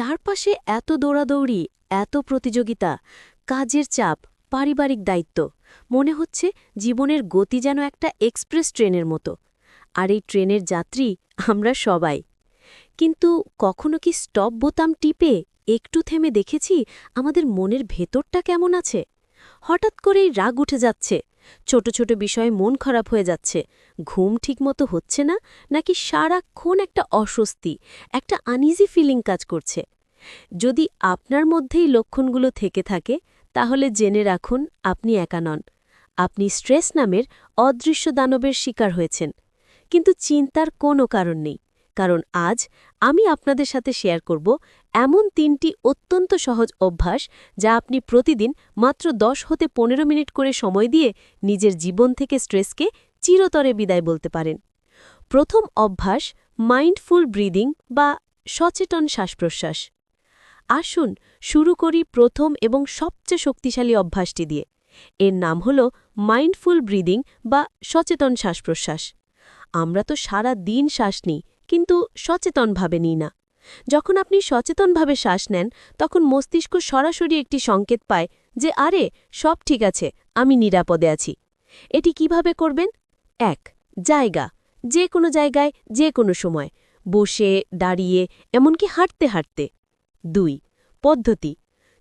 চারপাশে এত দৌড়াদৌড়ি, এত প্রতিযোগিতা, কাজের চাপ, পারিবারিক দায়িত্ব, মনে হচ্ছে জীবনের গতি যেন একটা এক্সপ্রেস ট্রেনের মতো। আর এই ট্রেনের যাত্রী আমরা সবাই। কিন্তু কখনো কি স্টপ বোতাম টিপে একটু থেমে দেখেছি আমাদের মনের ভেতরটা কেমন আছে? হঠাৎ করেই রাগ উঠে যাচ্ছে। ছোট ছোট বিষয়ে মন খারাপ হয়ে যাচ্ছে। ঘুম ঠিকমতো হচ্ছে না, নাকি সারাক্ষণ একটা অস্বস্তি, একটা আনইজি ফিলিং কাজ করছে? যদি আপনার মধ্যেই লক্ষণগুলো থেকে থাকে, তাহলে জেনে রাখুন আপনি একা নন। আপনি স্ট্রেস নামের অদৃশ্য দানবের শিকার হয়েছেন। কিন্তু চিন্তার কোনো কারণ নেই। কারণ আজ আমি আপনাদের সাথে শেয়ার করব এমন তিনটি অত্যন্ত সহজ অভ্যাস যা আপনি প্রতিদিন মাত্র দশ হতে পনেরো মিনিট করে সময় দিয়ে নিজের জীবন থেকে স্ট্রেসকে চিরতরে বিদায় বলতে পারেন। প্রথম অভ্যাস, মাইন্ডফুল ব্রিদিং বা সচেতন শ্বাসপ্রশ্বাস। আসুন শুরু করি প্রথম এবং সবচেয়ে শক্তিশালী অভ্যাসটি দিয়ে। এর নাম হল মাইন্ডফুল ব্রিদিং বা সচেতন শ্বাসপ্রশ্বাস। আমরা তো সারা দিন শ্বাস নিই কিন্তু সচেতনভাবে নিই না। যখন আপনি সচেতনভাবে শ্বাস নেন, তখন মস্তিষ্ক সরাসরি একটি সংকেত পায় যে, আরে, সব ঠিক আছে, আমি নিরাপদে আছি। এটি কীভাবে করবেন? এক, জায়গা, যে কোনো জায়গায়, যে কোনো সময়, বসে, দাঁড়িয়ে, এমনকি হাঁটতে হাঁটতে। দুই, পদ্ধতি,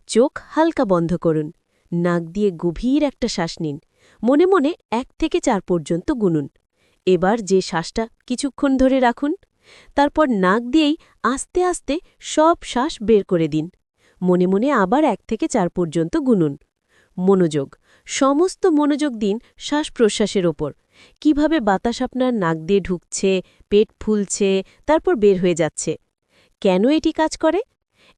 চোখ হালকা বন্ধ করুন, নাক দিয়ে গভীর একটা শ্বাস নিন, মনে মনে এক থেকে চার পর্যন্ত গুনুন। এবার যে শ্বাসটা কিছুক্ষণ ধরে রাখুন তারপর নাক দিয়েই আস্তে আস্তে সব শ্বাস বের করে দিন। মনে মনে আবার এক থেকে চার পর্যন্ত গুনুন। মনোযোগ। সমস্ত মনোযোগ দিন শ্বাস প্রশ্বাসের ওপর। কীভাবে বাতাস আপনার নাক দিয়ে ঢুকছে, পেট ফুলছে, তারপর বের হয়ে যাচ্ছে। কেন এটি কাজ করে?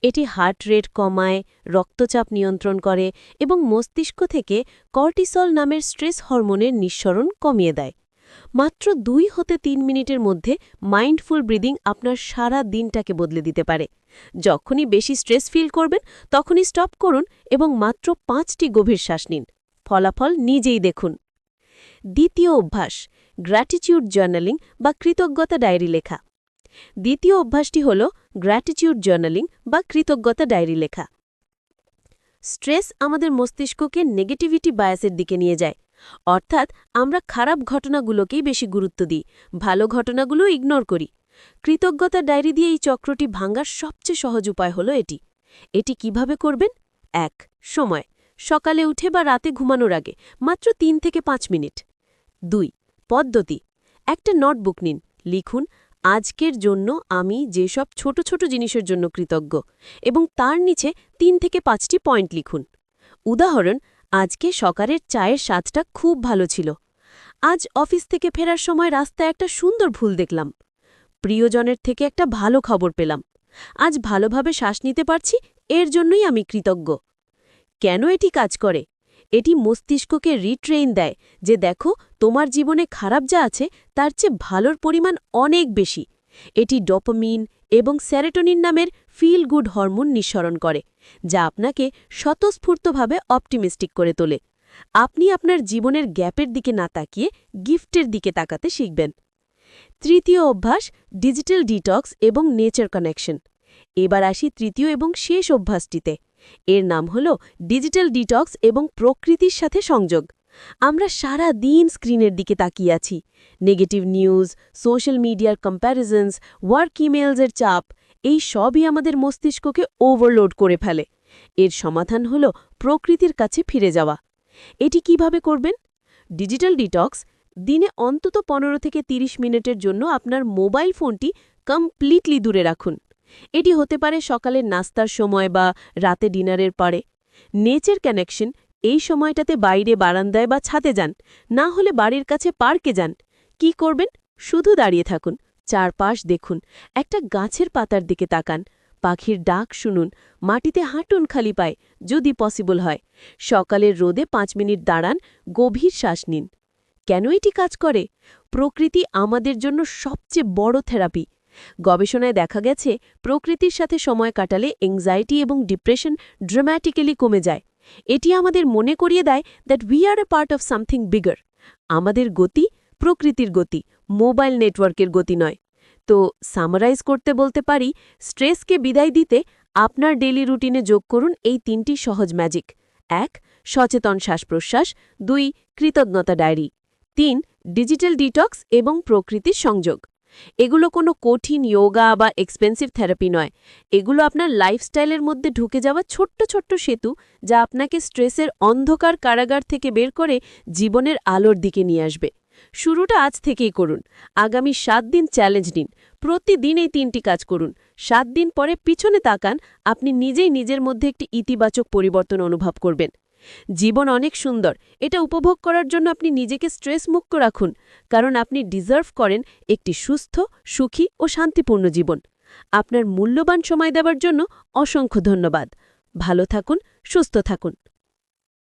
এটি হার্ট রেট কমায়, রক্তচাপ নিয়ন্ত্রণ করে এবং মস্তিষ্ক থেকে কর্টিসল নামের স্ট্রেস হরমোনের নিঃসরণ কমিয়ে দেয়। মাত্র দুই হতে তিন মিনিটের মধ্যে মাইন্ডফুল ব্রিদিং আপনার সারা দিনটাকে বদলে দিতে পারে। যখনই বেশি স্ট্রেস ফিল করবেন, তখনই স্টপ করুন এবং মাত্র পাঁচটি গভীর শ্বাস নিন। ফলাফল নিজেই দেখুন। দ্বিতীয় অভ্যাস গ্র্যাটিটিউড জার্নালিং বা কৃতজ্ঞতা ডায়েরি লেখা। দ্বিতীয় অভ্যাসটি হল গ্র্যাটিটিউড জার্নালিং বা কৃতজ্ঞতা ডায়েরি লেখা। স্ট্রেস আমাদের মস্তিষ্ককে নেগেটিভিটি বায়াসের দিকে নিয়ে যায়। অর্থাৎ আমরা খারাপ ঘটনাগুলোকেই বেশি গুরুত্ব দিই, ভালো ঘটনাগুলো ইগনোর করি। কৃতজ্ঞতা ডায়েরি দিয়ে এই চক্রটি ভাঙ্গার সবচেয়ে সহজ উপায় হলো এটি। এটি কীভাবে করবেন? এক, সময়। সকালে উঠে বা রাতে ঘুমানোর আগে, মাত্র তিন থেকে পাঁচ মিনিট। দুই, পদ্ধতি। একটা নোটবুক নিন। লিখুন, আজকের জন্য আমি যেসব ছোট ছোট জিনিসের জন্য কৃতজ্ঞ এবং তার নিচে তিন থেকে পাঁচটি পয়েন্ট লিখুন। উদাহরণ আজকে সকালের চায়ের স্বাদটা খুব ভালো ছিল। আজ অফিস থেকে ফেরার সময় রাস্তায় একটা সুন্দর ভুল দেখলাম। প্রিয়জনের থেকে একটা ভালো খবর পেলাম। আজ ভালোভাবে শ্বাস নিতে পারছি, এর জন্যই আমি কৃতজ্ঞ। কেন এটি কাজ করে? এটি মস্তিষ্ককে রিট্রেইন দেয় যে দেখো, তোমার জীবনে খারাপ যা আছে, তার চেয়ে ভালোর পরিমাণ অনেক বেশি। এটি ডোপামিন এবং স্যারেটোনিন নামের ফিল গুড হরমোন নিঃসরণ করে, যা আপনাকে স্বতঃস্ফূর্তভাবে অপটিমিস্টিক করে তোলে। আপনি আপনার জীবনের গ্যাপের দিকে না তাকিয়ে গিফটের দিকে তাকাতে শিখবেন। তৃতীয় অভ্যাস, ডিজিটাল ডিটক্স এবং নেচার কানেকশন। এবার আসি তৃতীয় এবং শেষ অভ্যাসটিতে। এর নাম হল ডিজিটাল ডিটক্স এবং প্রকৃতির সাথে সংযোগ। আমরা সারা দিন স্ক্রিনের দিকে তাকিয়ে আছি। নেগেটিভ নিউজ, সোশ্যাল মিডিয়ার কম্প্যারিজনস, ওয়ার্ক ইমেলসের চাপ, এই সবই আমাদের মস্তিষ্ককে ওভারলোড করে ফেলে। এর সমাধান হল প্রকৃতির কাছে ফিরে যাওয়া। এটি কীভাবে করবেন? ডিজিটাল ডিটক্স দিনে অন্তত পনেরো থেকে ৩০ মিনিটের জন্য আপনার মোবাইল ফোনটি কমপ্লিটলি দূরে রাখুন। এটি হতে পারে সকালের নাস্তার সময় বা রাতে ডিনারের পরে। নেচার কানেকশন এই সময়টাতে বাইরে বারান্দায় বা ছাতে যান, না হলে বাড়ির কাছে পার্কে যান। কি করবেন? শুধু দাঁড়িয়ে থাকুন, চারপাশ দেখুন, একটা গাছের পাতার দিকে তাকান, পাখির ডাক শুনুন, মাটিতে হাঁটুন খালি পায়, যদি পসিবল হয়। সকালের রোদে পাঁচ মিনিট দাঁড়ান, গভীর শ্বাস নিন। কেন এটি কাজ করে? প্রকৃতি আমাদের জন্য সবচেয়ে বড় থেরাপি। গবেষণায় দেখা গেছে, প্রকৃতির সাথে সময় কাটালে এংজাইটি এবং ডিপ্রেশন ড্রামাটিক্যালি কমে যায়। এটি আমাদের মনে করিয়ে দেয় that we are a part of something bigger আমাদের গতি প্রকৃতির গতি মোবাইল নেটওয়ার্কের গতি নয়। তো সামারাইজ করতে বলতে পারি স্ট্রেসকে বিদায় দিতে আপনার ডেলি রুটিনে যোগ করুন এই তিনটি সহজ ম্যাজিক এক, সচেতন শ্বাস প্রশ্বাস দুই, কৃতজ্ঞতা ডায়েরি তিন ডিজিটাল ডিটক্স এবং প্রকৃতির সংযোগ। এগুলো কোনো কঠিন যোগা বা এক্সপেন্সিভ থেরাপি নয়। এগুলো আপনার লাইফস্টাইলের মধ্যে ঢুকে যাওয়া ছোট্ট ছোট্ট সেতু যা আপনাকে স্ট্রেসের অন্ধকার কারাগার থেকে বের করে জীবনের আলোর দিকে নিয়ে আসবে। শুরুটা আজ থেকেই করুন। আগামী সাত দিন চ্যালেঞ্জ নিন। প্রতিদিন এই তিনটি কাজ করুন। সাত দিন পরে পিছনে তাকান, আপনি নিজেই নিজের মধ্যে একটি ইতিবাচক পরিবর্তন অনুভব করবেন। জীবন অনেক সুন্দর। এটা উপভোগ করার জন্য আপনি নিজেকে স্ট্রেস মুক্ত রাখুন, কারণ আপনি ডিজার্ভ করেন একটি সুস্থ, সুখী ও শান্তিপূর্ণ জীবন। আপনার মূল্যবান সময় দেওয়ার জন্য অসংখ্য ধন্যবাদ। ভালো থাকুন, সুস্থ থাকুন।